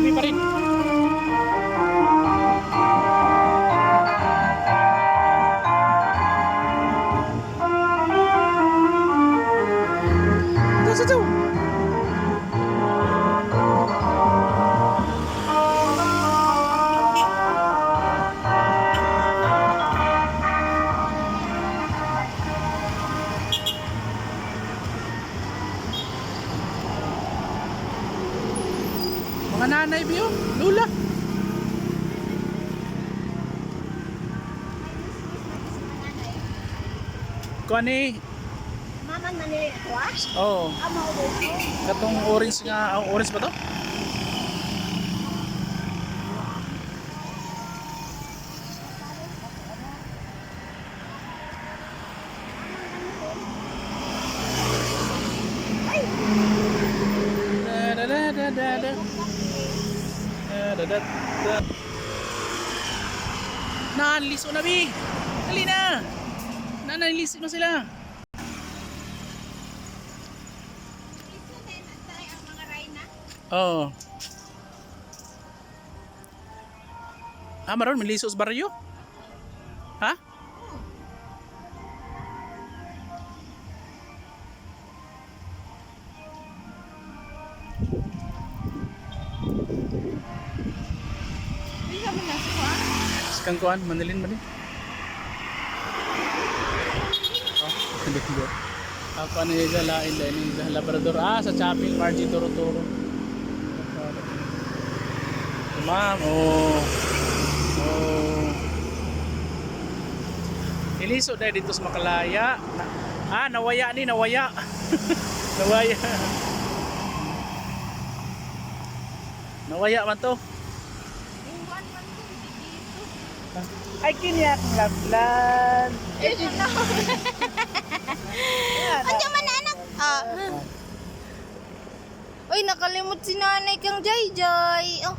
everybody. Nanay biyo. Lula. Kuha ni, Maman man ni Kuwas? oh, Amo ko. katong orange nga, ah, orange ba to? Da, da, da, da, da, da. Da, da, da, da. Nanliso na, Bi! Dali na! Nanliso na sila! Oo. Ah, maron, may liso sa baryo? Ha? Hindi ka mo nasa Kuwas? Sikang kuan, manilin man eh. Oh, hindi ko. Ako ano yung lain din, yung labrador. Ah, sa Chapel, Margie Toro. Ma'am, oh. Oh. Iliso dahil dito sa Makalaya. Ah, nawaya ni, nawaya. nawaya. Nawaya man to. Iwan man ko dito. Ay, kiniyak lablan. Ito na. Anya man na anak? Ah. Uy, nakalimot si nanay kang Jay Jay. Oh,